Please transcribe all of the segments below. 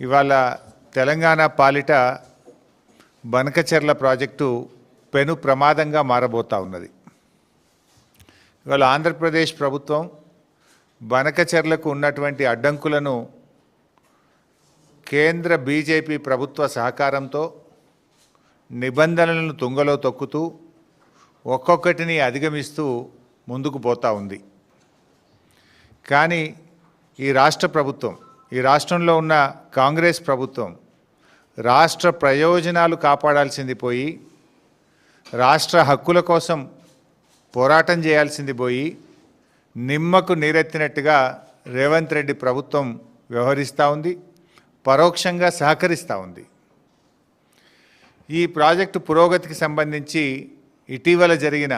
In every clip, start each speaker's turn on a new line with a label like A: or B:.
A: ఇవాళ తెలంగాణ పాలిట బనకచెర్ల ప్రాజెక్టు పెను ప్రమాదంగా మారబోతా ఉన్నది. ఇవాళ ఆంధ్రప్రదేశ్ ప్రభుత్వం బనకచెర్లకు ఉన్నటువంటి అడ్డంకులను కేంద్ర బీజేపీ ప్రభుత్వ సహకారంతో నిబంధనలను తుంగలో తొక్కుతూ ఒక్కొక్కటిని అధిగమిస్తూ ముందుకు పోతా ఉంది. కానీ ఈ రాష్ట్ర ప్రభుత్వం ఈ రాష్ట్రంలో ఉన్న కాంగ్రెస్ ప్రభుత్వం రాష్ట్ర ప్రయోజనాలు కాపాడాల్సింది పోయి రాష్ట్ర హక్కుల కోసం పోరాటం చేయాల్సింది పోయి నిమ్మకు నీరెత్తినట్టుగా రేవంత్ రెడ్డి ప్రభుత్వం వ్యవహరిస్తూ ఉంది పరోక్షంగా సహకరిస్తూ ఉంది. ఈ ప్రాజెక్టు పురోగతికి సంబంధించి ఇటీవల జరిగిన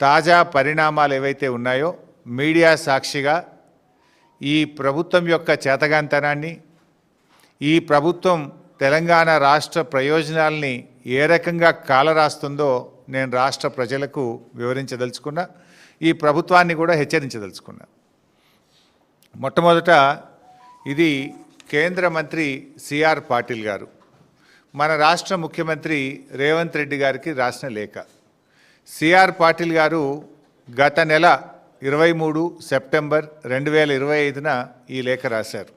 A: తాజా పరిణామాలు ఏవైతే ఉన్నాయో మీడియా సాక్షిగా ఈ ప్రభుత్వం యొక్క చేతగాంతనాన్ని ఈ ప్రభుత్వం తెలంగాణ రాష్ట్ర ప్రయోజనాల్ని ఏ రకంగా కాలరాస్తుందో నేను రాష్ట్ర ప్రజలకు వివరించదలుచుకున్నా. ఈ ప్రభుత్వాన్ని కూడా హెచ్చరించదలుచుకున్నా. మొట్టమొదట ఇది కేంద్ర మంత్రి సిఆర్ పాటిల్ గారు. మన రాష్ట్ర ముఖ్యమంత్రి రేవంత్ రెడ్డి గారికి రాసిన లేఖ. సిఆర్ పాటిల్ గారు గత నెల ఇరవై మూడు సెప్టెంబర్ రెండు వేల ఇరవై ఐదున ఈ లేఖ రాశారు.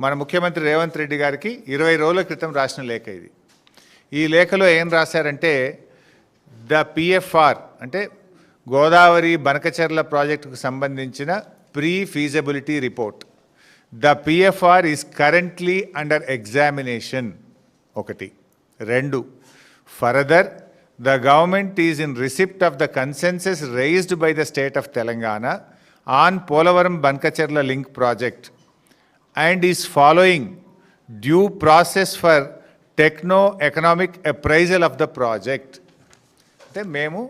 A: మన ముఖ్యమంత్రి రేవంత్ రెడ్డి గారికి ఇరవై రోజుల క్రితం రాసిన లేఖ ఇది. ఈ లేఖలో ఏం రాశారంటే ద పిఎఫ్ఆర్ అంటే గోదావరి బనకచెర్ల ప్రాజెక్టుకు సంబంధించిన pre feasibility report. The PFR is currently under examination ఒకటి. రెండు. Further the government is in receipt of the concerns raised by the state of Telangana on Polavaram Banakacherla link project and is following due process for techno economic appraisal of the project అంటే మేము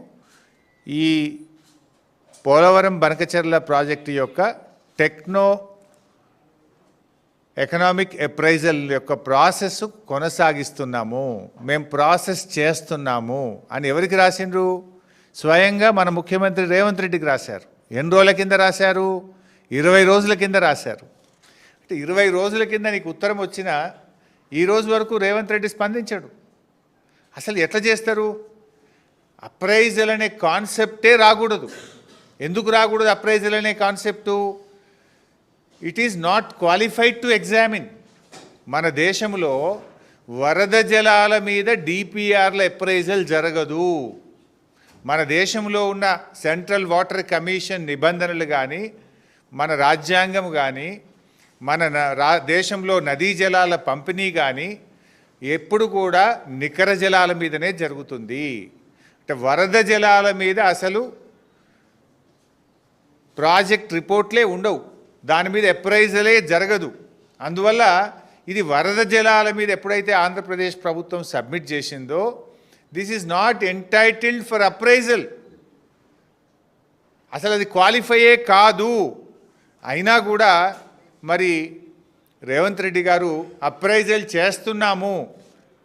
A: ఈ Polavaram Banakacherla project యొక్క techno economic appraisal యొక్క process కొనసాగిస్తున్నాము. మేము process చేస్తున్నాము అని ఎవరికి రాసిండ్రు? స్వయంగా మన ముఖ్యమంత్రి రేవంత్ రెడ్డికి రాశారు. ఎన్ని రోజుల కింద రాశారు? ఇరవై రోజుల కింద రాశారు. అంటే ఇరవై రోజుల కింద నీకు ఉత్తరం వచ్చినా ఈ రోజు వరకు రేవంత్ రెడ్డి స్పందించాడు. అసలు ఎట్లా చేస్తారు? అప్రైజల్ అనే కాన్సెప్టే రాకూడదు. ఎందుకు రాకూడదు అప్రైజల్ అనే concept? It is not qualified to examine మన దేశంలో వరద జలాల మీద డిపిఆర్ల ఎప్రైజల్ జరగదు. మన దేశంలో ఉన్న సెంట్రల్ వాటర్ కమిషన్ నిబంధనలు కానీ మన రాజ్యాంగం కానీ మన న- రా దేశంలో నదీ జలాల పంపిణీ కానీ ఎప్పుడు కూడా నికర జలాల మీదనే జరుగుతుంది. అంటే వరద జలాల మీద అసలు ప్రాజెక్ట్ రిపోర్ట్లే ఉండవు. దాని మీద ఎప్రైజలే జరగదు. అందువల్ల ఇది వరద జలాల మీద ఎప్పుడైతే ఆంధ్రప్రదేశ్ ప్రభుత్వం సబ్మిట్ చేసిందో this is not entitled for appraisal అసలు అది క్వాలిఫైయే కాదు. అయినా కూడా మరి రేవంత్ రెడ్డి గారు అప్రైజల్ చేస్తున్నాము.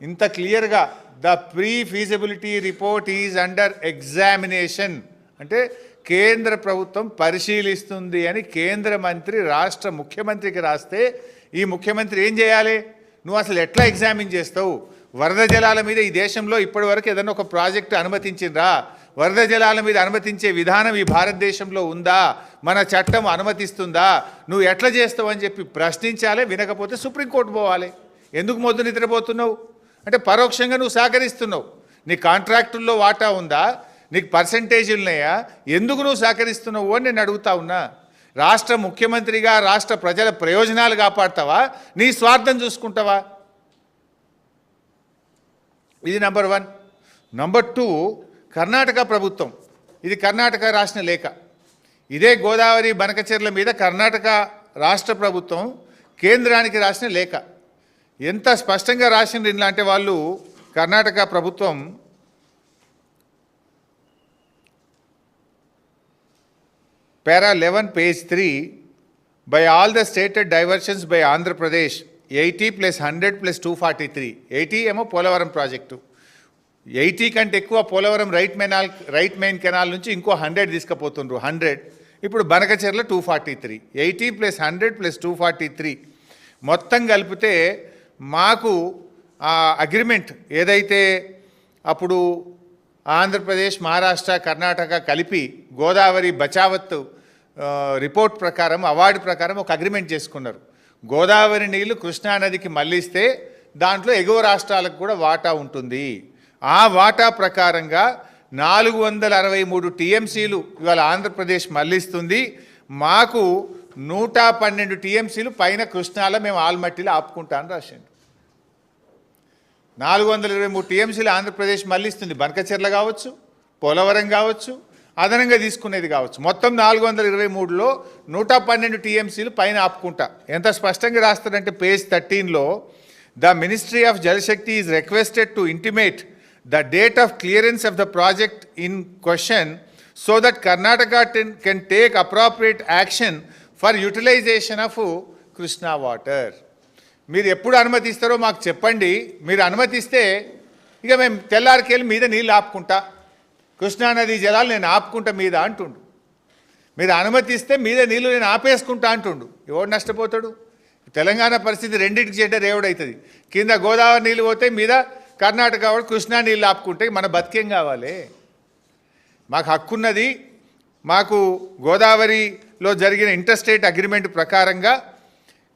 A: ఇంత క్లియర్గా the pre feasibility report is under examination అంటే కేంద్ర ప్రభుత్వం పరిశీలిస్తుంది అని కేంద్ర మంత్రి రాష్ట్ర ముఖ్యమంత్రికి రాస్తే ఈ ముఖ్యమంత్రి ఏం చేయాలి? నువ్వు అసలు ఎట్లా ఎగ్జామిన్ చేస్తావు? వరద జలాల మీద ఈ దేశంలో ఇప్పటివరకు ఏదైనా ఒక ప్రాజెక్టు అనుమతించిండ్రా వరద జలాల మీద అనుమతించే విధానం ఈ భారతదేశంలో ఉందా? మన చట్టం అనుమతిస్తుందా? నువ్వు ఎట్లా చేస్తావు అని చెప్పి ప్రశ్నించాలి వినకపోతే సుప్రీంకోర్టు పోవాలి. ఎందుకు మొద్దు నిద్రపోతున్నావు? అంటే పరోక్షంగా నువ్వు సహకరిస్తున్నావు. నీ కాంట్రాక్టుల్లో వాటా ఉందా? నీకు పర్సంటేజీలు ఉన్నాయా ఎందుకు నువ్వు సహకరిస్తున్నావు అని నేను అడుగుతా ఉన్నా. రాష్ట్ర ముఖ్యమంత్రిగా రాష్ట్ర ప్రజల ప్రయోజనాలు కాపాడతావా? నీ స్వార్థం చూసుకుంటావా? ఇది number one. Number two Karnataka ప్రభుత్వం. ఇది కర్ణాటక రాసిన లేఖ. ఇదే గోదావరి బనకచెర్ల మీద కర్ణాటక రాష్ట్ర ప్రభుత్వం కేంద్రానికి రాసిన లేఖ. ఎంత స్పష్టంగా రాసిండ్రు ఇలాంటి వాళ్ళు కర్ణాటక ప్రభుత్వం Para 11, page 3, by all the stated diversions by Andhra Pradesh, 80 plus 100 plus 243. 80 ఏమో పోలవరం ప్రాజెక్టు ఎయిటీ కంటే ఎక్కువ పోలవరం రైట్ మెనాల్ రైట్ మెయిన్ కెనాల్ నుంచి ఇంకో హండ్రెడ్ తీసుకుపోతుండ్రు. హండ్రెడ్ ఇప్పుడు Banakacherla two forty three eighty plus hundred plus two forty three మొత్తం కలిపితే మాకు ఆ అగ్రిమెంట్ ఏదైతే అప్పుడు ఆంధ్రప్రదేశ్ మహారాష్ట్ర కర్ణాటక కలిపి గోదావరి బచావత్ రిపోర్ట్ ప్రకారం అవార్డు ప్రకారం ఒక అగ్రిమెంట్ చేసుకున్నారు. గోదావరి నీళ్ళు కృష్ణానదికి మళ్ళిస్తే దాంట్లో ఎగువ రాష్ట్రాలకు కూడా వాటా ఉంటుంది. ఆ వాటా ప్రకారంగా నాలుగు వందల అరవై మూడు టీఎంసీలు ఇవాళ ఆంధ్రప్రదేశ్ మళ్ళిస్తుంది. మాకు నూట పన్నెండు టీఎంసీలు పైన కృష్ణాలో మేము ఆల్మట్టిలో ఆపుకుంటామని రాసిండు నాలుగు వందల ఇరవై మూడు టీఎంసీలు ఆంధ్రప్రదేశ్ మళ్ళిస్తుంది. బనకచెర్ల కావచ్చు పోలవరం కావచ్చు అదనంగా తీసుకునేది కావచ్చు. మొత్తం నాలుగు వందల ఇరవై మూడులో నూట పన్నెండు టీఎంసీలు పైన ఆపుకుంటా. ఎంత స్పష్టంగా రాస్తారంటే page థర్టీన్లో the ministry of Jalshakti is requested to intimate the date of clearance of the project in question so that Karnataka can take appropriate action for utilisation of Krishna water. మీరు ఎప్పుడు అనుమతిస్తారో మాకు చెప్పండి. మీరు అనుమతిస్తే ఇక మేము తెల్లారికెళ్ళి మీద నీళ్ళు ఆపుకుంటా. కృష్ణానది జలాలు నేను ఆపుకుంటా మీద అంటుండు. మీద అనుమతిస్తే మీద నీళ్ళు నేను ఆపేసుకుంటా అంటుండు. ఎవడు నష్టపోతాడు? తెలంగాణ పరిస్థితి రెండింటికి చెడ్డ రేవుడవుతుంది కింద గోదావరి నీళ్ళు పోతే మీద కర్ణాటక వాడు కృష్ణా నీళ్ళు ఆపుకుంటే మన బతికేం కావాలి? మాకు హక్కున్నది మాకు గోదావరిలో జరిగిన ఇంటర్స్టేట్ అగ్రిమెంట్ ప్రకారంగా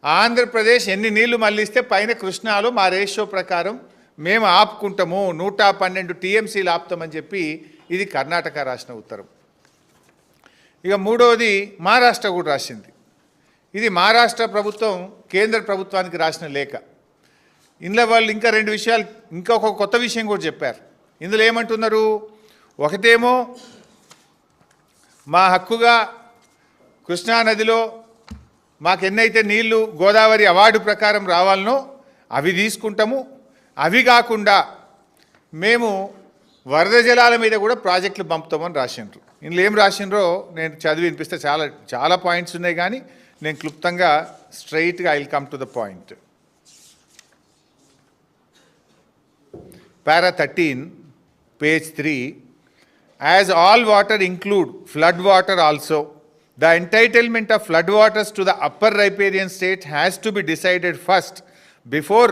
A: ఆంధ్రప్రదేశ్ ఎన్ని నీళ్ళు మళ్ళిస్తే పైన కృష్ణాలో మా రేషియో ప్రకారం మేము ఆపుకుంటాము. నూట పన్నెండు టీఎంసీలు ఆపుతామని చెప్పి ఇది కర్ణాటక రాసిన ఉత్తరం. ఇక మూడవది మహారాష్ట్ర కూడా రాసింది. ఇది మహారాష్ట్ర ప్రభుత్వం కేంద్ర ప్రభుత్వానికి రాసిన లేఖ. ఇందులో వాళ్ళు ఇంకా రెండు విషయాలు ఇంకా ఒక కొత్త విషయం కూడా చెప్పారు. ఇందులో ఏమంటున్నారు? ఒకటేమో మా హక్కుగా కృష్ణానదిలో మాకు ఎన్నైతే నీళ్ళు గోదావరి అవార్డు ప్రకారం రావాలనో అవి తీసుకుంటాము. అవి కాకుండా మేము వరద జలాల మీద కూడా ప్రాజెక్టులు పంపుతామని రాసినారు ఇందులో ఏం రాసినారో నేను చదివి వినిపిస్తే చాలా చాలా పాయింట్స్ ఉన్నాయి కానీ నేను క్లుప్తంగా స్ట్రైట్గా I'll come to the point. Para thirteen page three. As all water include flood water also the entitlement of flood waters to the upper riparian state has to be decided first before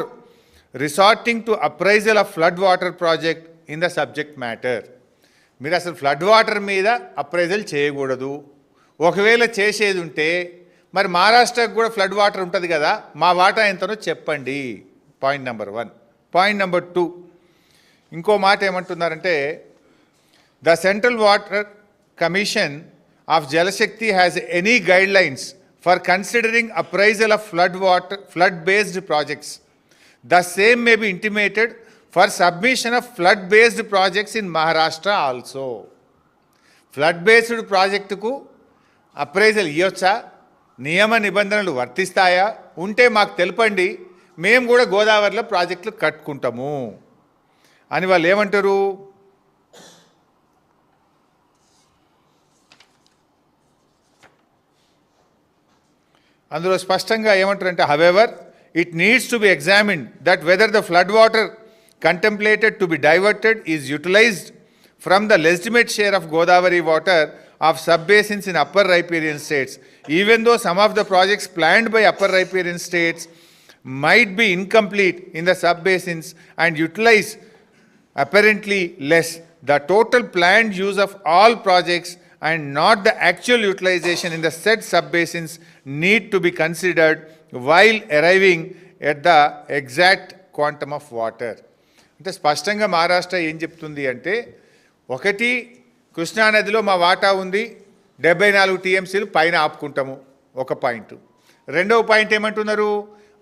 A: resorting to appraisal of flood water project in the subject matter. మీరు అసలు flood water మీద appraisal చేయకూడదు. ఒకవేళ చేసేది ఉంటే మరి మహారాష్ట్రకు కూడా ఫ్లడ్ వాటర్ ఉంటుంది కదా మా వాటా ఎంతనో చెప్పండి. Point number one. Point number two. ఇంకో మాట ఏమంటున్నారంటే the central water commission of Jalshakti has any guidelines for considering appraisal of flood water flood based projects. The same may be intimated for submission of flood based projects in Maharashtra also flood based ప్రాజెక్టుకు appraisal ఇవ్వచ్చా నియమ నిబంధనలు వర్తిస్తాయా? ఉంటే మాకు తెలపండి. మేము కూడా గోదావరిలో ప్రాజెక్టులు కట్టుకుంటాము. అని వాళ్ళు ఏమంటారు? అందులో స్పష్టంగా ఏమంటారంటే however it needs to be examined that whether the flood water contemplated to be diverted is utilized from the legitimate share of Godavari water of sub-basins in upper riparian states. Even though some of the projects planned by upper riparian states might be incomplete in the sub-basins and utilize apparently less, the total planned use of all projects and not the actual utilization in the said sub-basins need to be considered while arriving at the exact quantum of water. అంటే స్పష్టంగా మహారాష్ట్ర ఏం చెప్తుంది అంటే ఒకటి కృష్ణానదిలో మా వాటా ఉంది డెబ్బై నాలుగు టీఎంసీలు పైన ఆపుకుంటాము ఒక పాయింట్. రెండవ పాయింట్ ఏమంటున్నారు?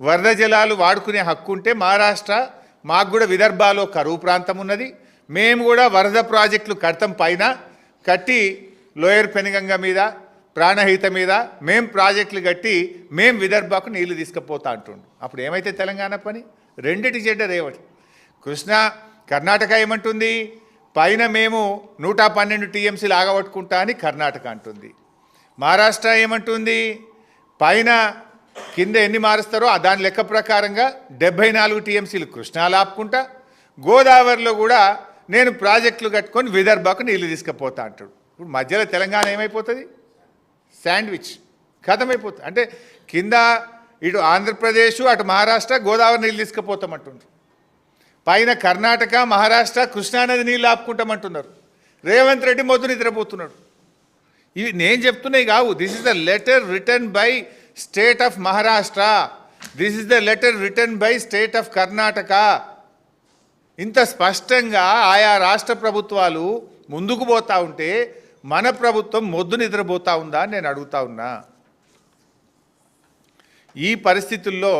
A: వరద జలాలు వాడుకునే హక్కు ఉంటే మహారాష్ట్ర మాకు కూడా విదర్భాలో కరువు ప్రాంతం ఉన్నది మేము కూడా వరద ప్రాజెక్టులు కడతాం పైన కట్టి లోయర్ పెనుగంగ మీద ప్రాణహిత మీద మేం ప్రాజెక్టులు కట్టి మేం విదర్భకు నీళ్ళు తీసుకుపోతా అంటుండు. అప్పుడు ఏమైతే తెలంగాణ పని? రెండిటి చెడ్డ రేవటి కృష్ణా కర్ణాటక ఏమంటుంది? పైన మేము నూట పన్నెండు టీఎంసీలు ఆగబట్టుకుంటా అని కర్ణాటక అంటుంది. మహారాష్ట్ర ఏమంటుంది? పైన కింద ఎన్ని మారుస్తారో ఆ దాని లెక్క ప్రకారంగా డెబ్బై నాలుగు టీఎంసీలు కృష్ణాలు ఆపుకుంటా గోదావరిలో కూడా నేను ప్రాజెక్టులు కట్టుకొని విదర్భకు నీళ్ళు తీసుకుపోతా అంటాడు. ఇప్పుడు మధ్యలో తెలంగాణ ఏమైపోతుంది? శాండ్విచ్. ఖతమైపోతుంది అంటే కింద ఇటు ఆంధ్రప్రదేశ్ అటు మహారాష్ట్ర గోదావరి నీళ్ళు తీసుకుపోతామంటుండ్రు. పైన కర్ణాటక మహారాష్ట్ర కృష్ణానది నీళ్ళు ఆపుకుంటామంటున్నారు. రేవంత్ రెడ్డి మొద్దు నిద్రపోతున్నాడు. ఇవి నేను చెప్తున్నాయి కావు. This is the letter written by state of Maharashtra this is the letter written by state of Karnataka ఇంత స్పష్టంగా ఆయా రాష్ట్ర ప్రభుత్వాలు ముందుకు పోతా ఉంటే మన ప్రభుత్వం మొద్దు నిద్రపోతూ ఉందా అని నేను అడుగుతా ఉన్నా. ఈ పరిస్థితుల్లో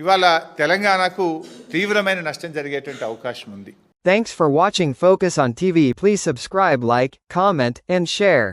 A: ఇవాళ తెలంగాణకు తీవ్రమైన నష్టం జరిగేటువంటి అవకాశం ఉంది
B: Thanks for watching Focus on TV. Please subscribe, like, comment, and share.